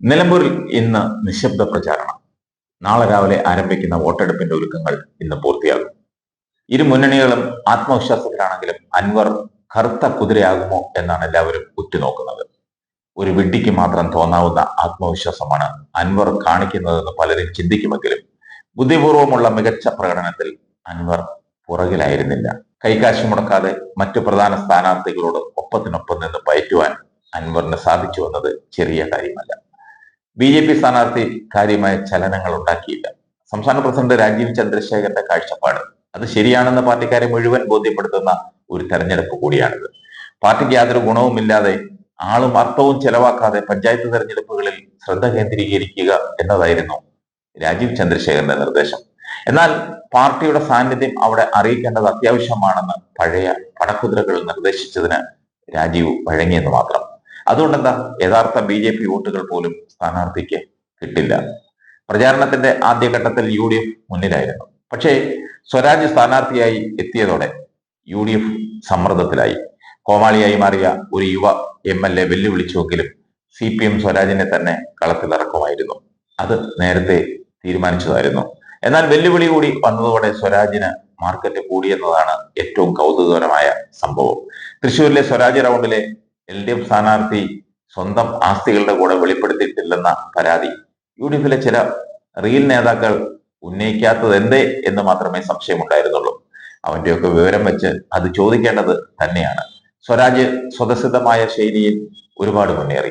നിലമ്പൂരിൽ ഇന്ന് നിശബ്ദ പ്രചാരണം. നാളെ രാവിലെ ആരംഭിക്കുന്ന വോട്ടെടുപ്പിന്റെ ഒരുക്കങ്ങൾ ഇന്ന് പൂർത്തിയാകും. ഇരു മുന്നണികളും ആത്മവിശ്വാസത്തിലാണെങ്കിലും അൻവർ കറുത്ത കുതിരയാകുമോ എന്നാണ് എല്ലാവരും ഉറ്റുനോക്കുന്നത്. ഒരു വിഡ്ഢിക്ക് മാത്രം തോന്നാവുന്ന ആത്മവിശ്വാസമാണ് അൻവർ കാണിക്കുന്നതെന്ന് പലരും ചിന്തിക്കുമെങ്കിലും ബുദ്ധിപൂർവമുള്ള മികച്ച പ്രകടനത്തിൽ അൻവർ പുറകിലായിരുന്നില്ല. കൈകാശ് മുടക്കാതെ മറ്റു പ്രധാന സ്ഥാനാർത്ഥികളോട് ഒപ്പത്തിനൊപ്പം നിന്ന് പയറ്റുവാൻ അൻവറിന് സാധിച്ചു എന്നത് ചെറിയ കാര്യമല്ല. ബി ജെ പി സ്ഥാനാർത്ഥി കാര്യമായ ചലനങ്ങൾ ഉണ്ടാക്കിയില്ല. സംസ്ഥാന പ്രസിഡന്റ് രാജീവ് ചന്ദ്രശേഖരന്റെ കാഴ്ചപ്പാട്. അത് ശരിയാണെന്ന് പാർട്ടിക്കാരെ മുഴുവൻ ബോധ്യപ്പെടുത്തുന്ന ഒരു തെരഞ്ഞെടുപ്പ് കൂടിയാണിത്. പാർട്ടിക്ക് യാതൊരു ഗുണവുമില്ലാതെ ആളും അർത്ഥവും ചെലവാക്കാതെ പഞ്ചായത്ത് തെരഞ്ഞെടുപ്പുകളിൽ ശ്രദ്ധ കേന്ദ്രീകരിക്കുക എന്നതായിരുന്നു രാജീവ് ചന്ദ്രശേഖരന്റെ നിർദ്ദേശം. എന്നാൽ പാർട്ടിയുടെ സാന്നിധ്യം അവിടെ അറിയിക്കേണ്ടത് അത്യാവശ്യമാണെന്ന് പഴയ പടക്കുതിരകൾ നിർദ്ദേശിച്ചതിന് രാജീവ് വഴങ്ങിയെന്ന് മാത്രം. അതുകൊണ്ടെന്താ? യഥാർത്ഥ ബി ജെ പി വോട്ടുകൾ പോലും സ്ഥാനാർത്ഥിക്ക് കിട്ടില്ല. പ്രചാരണത്തിന്റെ ആദ്യഘട്ടത്തിൽ യു ഡി എഫ് മുന്നിലായിരുന്നു. പക്ഷേ സ്വരാജ് സ്ഥാനാർത്ഥിയായി എത്തിയതോടെ യു ഡി എഫ് സമ്മർദ്ദത്തിലായി. കോമാളിയായി മാറിയ ഒരു യുവ എം എൽ എ വെല്ലുവിളിച്ചുവെങ്കിലും സി പി എം സ്വരാജിനെ തന്നെ കളത്തിലിറക്കുമായിരുന്നു. അത് നേരത്തെ തീരുമാനിച്ചതായിരുന്നു. എന്നാൽ വെല്ലുവിളി കൂടി വന്നതോടെ സ്വരാജിന് മാർക്കറ്റ് കൂടിയെന്നതാണ് ഏറ്റവും കൗതുകകരമായ സംഭവം. തൃശൂരിലെ സ്വരാജ് റൗണ്ടിലെ എൽ ഡി എഫ് സ്ഥാനാർത്ഥി സ്വന്തം ആസ്തികളുടെ കൂടെ വെളിപ്പെടുത്തിയിട്ടില്ലെന്ന പരാതി. യു ഡി എഫിലെ ചില റിയൽ നേതാക്കൾ ഉന്നയിക്കാത്തത് എന്തേ എന്ന് മാത്രമേ സംശയമുണ്ടായിരുന്നുള്ളൂ. അവന്റെയൊക്കെ വിവരം വെച്ച് അത് ചോദിക്കേണ്ടത് തന്നെയാണ്. സ്വരാജ് സ്വതസിദ്ധമായ ശൈലിയിൽ ഒരുപാട് മുന്നേറി.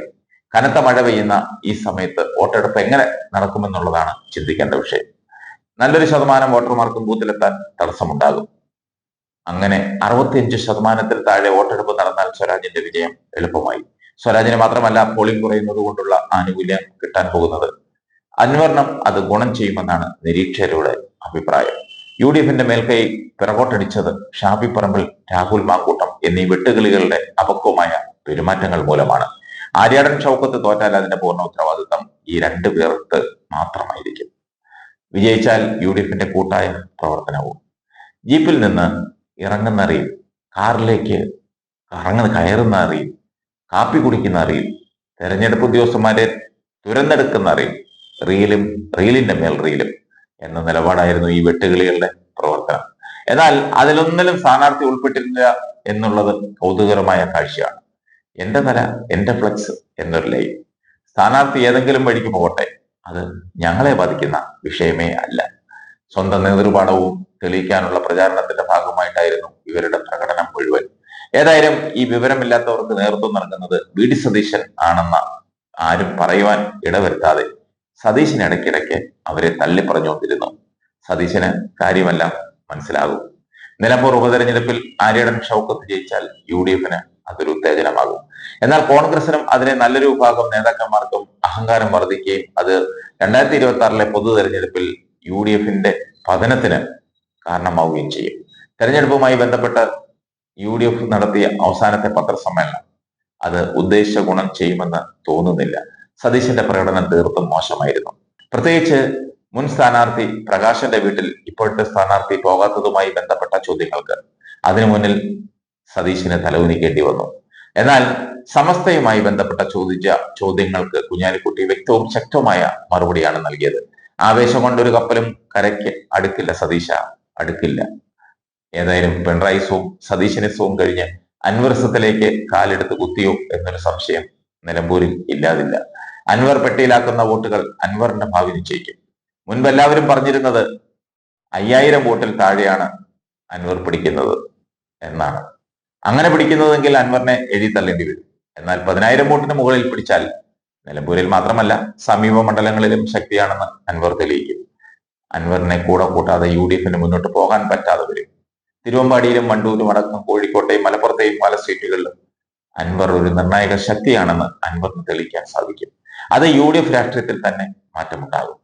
കനത്ത മഴ പെയ്യുന്ന ഈ സമയത്ത് വോട്ടെടുപ്പ് എങ്ങനെ നടക്കുമെന്നുള്ളതാണ് ചിന്തിക്കേണ്ട വിഷയം. നല്ലൊരു ശതമാനം വോട്ടർമാർക്കും ബൂത്തിലെത്താൻ തടസ്സമുണ്ടാകും. അങ്ങനെ അറുപത്തിയഞ്ച് ശതമാനത്തിൽ താഴെ വോട്ടെടുപ്പ് നടന്നാൽ സ്വരാജിന്റെ വിജയം എളുപ്പമായി. സ്വരാജിന് മാത്രമല്ല പോളിംഗ് കുറയുന്നത് കൊണ്ടുള്ള ആനുകൂല്യം കിട്ടാൻ പോകുന്നത്. അന്വർണം അത് ഗുണം ചെയ്യുമെന്നാണ് നിരീക്ഷകരുടെ അഭിപ്രായം. യു ഡി എഫിന്റെ മേൽക്കൈ പിറകോട്ടടിച്ചത് ഷാഫി പറമ്പിൽ രാഹുൽ മാക്കൂട്ടം എന്നീ വെട്ടുകിളികളുടെ അപക്വമായ പെരുമാറ്റങ്ങൾ മൂലമാണ്. ആര്യാടൻ ഷൗക്കത്ത് തോറ്റാൽ അതിന്റെ പൂർണ ഉത്തരവാദിത്തം ഈ രണ്ടു പേർക്ക് മാത്രമായിരിക്കും. വിജയിച്ചാൽ യു ഡി എഫിന്റെ കൂട്ടായ പ്രവർത്തനവും. ജീപ്പിൽ നിന്ന് ഇറങ്ങുന്ന അറിയും. കാറിലേക്ക് ഇറങ്ങുന്ന കയറുന്ന അറിയും. കാപ്പി കുടിക്കുന്ന അറിയും. തെരഞ്ഞെടുപ്പ് ഉദ്യോഗസ്ഥന്മാരെ തുരന്നെടുക്കുന്ന അറിയും. റീലും റീലിന്റെ മേൽ റീലും എന്ന നിലപാടായിരുന്നു ഈ വെട്ടുകിളികളുടെ പ്രവർത്തനം. എന്നാൽ അതിലൊന്നിലും സ്ഥാനാർത്ഥി ഉൾപ്പെട്ടില്ല എന്നുള്ളത് കൗതുകരമായ കാഴ്ചയാണ്. എന്റെ തല എന്റെ ഫ്ലക്സ് എന്നൊരു ലൈൻ. സ്ഥാനാർത്ഥി ഏതെങ്കിലും വഴിക്ക് പോകട്ടെ. അത് ഞങ്ങളെ ബാധിക്കുന്ന വിഷയമേ അല്ല. സ്വന്തം നേതൃപാഠവും തെളിയിക്കാനുള്ള പ്രചാരണത്തിന്റെ ഭാഗമായിട്ടായിരുന്നു ഇവരുടെ പ്രകടനം മുഴുവൻ. ഏതായാലും ഈ വിവരമില്ലാത്തവർക്ക് നേതൃത്വം നൽകുന്നത് വി ഡി സതീശൻ ആണെന്ന ആരും പറയുവാൻ ഇടവരുത്താതെ സതീശൻ ഇടയ്ക്കിടയ്ക്ക് അവരെ തള്ളി പറഞ്ഞുകൊണ്ടിരുന്നു സതീശന് കാര്യമെല്ലാം മനസ്സിലാകും. നിലമ്പൂർ ഉപതെരഞ്ഞെടുപ്പിൽ ആര്യടൻ ഷൗക്കത്ത് ജയിച്ചാൽ യു ഡി എഫിന് അതൊരു ഉത്തേജനമാകും. എന്നാൽ കോൺഗ്രസിനും അതിനെ നല്ലൊരു വിഭാഗം നേതാക്കന്മാർക്കും അഹങ്കാരം വർദ്ധിക്കുകയും അത് രണ്ടായിരത്തി ഇരുപത്തി ആറിലെ പൊതു തെരഞ്ഞെടുപ്പിൽ യു ഡി എഫിന്റെ പതനത്തിന് കാരണമാവുകയും ചെയ്യും. തെരഞ്ഞെടുപ്പുമായി ബന്ധപ്പെട്ട് യു ഡി എഫ് നടത്തിയ അവസാനത്തെ പത്രസമ്മേളനം. അത് ഉദ്ദേശ ഗുണം ചെയ്യുമെന്ന് തോന്നുന്നില്ല. സതീശന്റെ പ്രകടനം തീർത്തും മോശമായിരുന്നു. പ്രത്യേകിച്ച് മുൻ സ്ഥാനാർത്ഥി പ്രകാശന്റെ വീട്ടിൽ ഇപ്പോഴത്തെ സ്ഥാനാർത്ഥി പോകാത്തതുമായി ബന്ധപ്പെട്ട ചോദ്യങ്ങൾക്ക് അതിനു മുന്നിൽ സതീശിന് തലകുനിക്കേണ്ടി വന്നു. എന്നാൽ സമസ്തയുമായി ബന്ധപ്പെട്ട ചോദിച്ച ചോദ്യങ്ങൾക്ക് കുഞ്ഞാലിക്കുട്ടി വ്യക്തവും ശക്തവുമായ മറുപടിയാണ് നൽകിയത്. ആവേശം കൊണ്ടൊരു കപ്പലും കരയ്ക്ക് അടുക്കില്ല സതീശ അടുക്കില്ല. ഏതായാലും പിണറായി സോം സതീശനെ സോം കഴിഞ്ഞ് അൻവർസത്തിലേക്ക് കാലെടുത്ത് കുത്തിയോ എന്നൊരു സംശയം നിലമ്പൂരിൽ ഇല്ലാതില്ല. അൻവർ പെട്ടിയിലാക്കുന്ന വോട്ടുകൾ അൻവറിന്റെ ഭാവി നിശ്ചയിക്കും. മുൻപ് എല്ലാവരും പറഞ്ഞിരുന്നത് അയ്യായിരം വോട്ടിൽ താഴെയാണ് അൻവർ പിടിക്കുന്നത് എന്നാണ്. അങ്ങനെ പിടിക്കുന്നതെങ്കിൽ അൻവറിനെ എഴുതി തള്ളേണ്ടി വരും. എന്നാൽ പതിനായിരം വോട്ടിന് മുകളിൽ പിടിച്ചാൽ നിലമ്പൂരിൽ മാത്രമല്ല സമീപ മണ്ഡലങ്ങളിലും ശക്തിയാണെന്ന് അൻവർ തെളിയിക്കും. അൻവറിനെ കൂടെ കൂട്ടാതെ യു ഡി എഫിന് മുന്നോട്ട് പോകാൻ പറ്റാതെ വരും. തിരുവമ്പാടിയിലും മണ്ടൂരും അടക്കം കോഴിക്കോട്ടെയും മലപ്പുറത്തെയും പല സീറ്റുകളിലും അൻവർ ഒരു നിർണായക ശക്തിയാണെന്ന് അൻവറിന് തെളിയിക്കാൻ സാധിക്കും. അത് യു ഡി എഫ് രാഷ്ട്രീയത്തിൽ തന്നെ മാറ്റമുണ്ടാകും.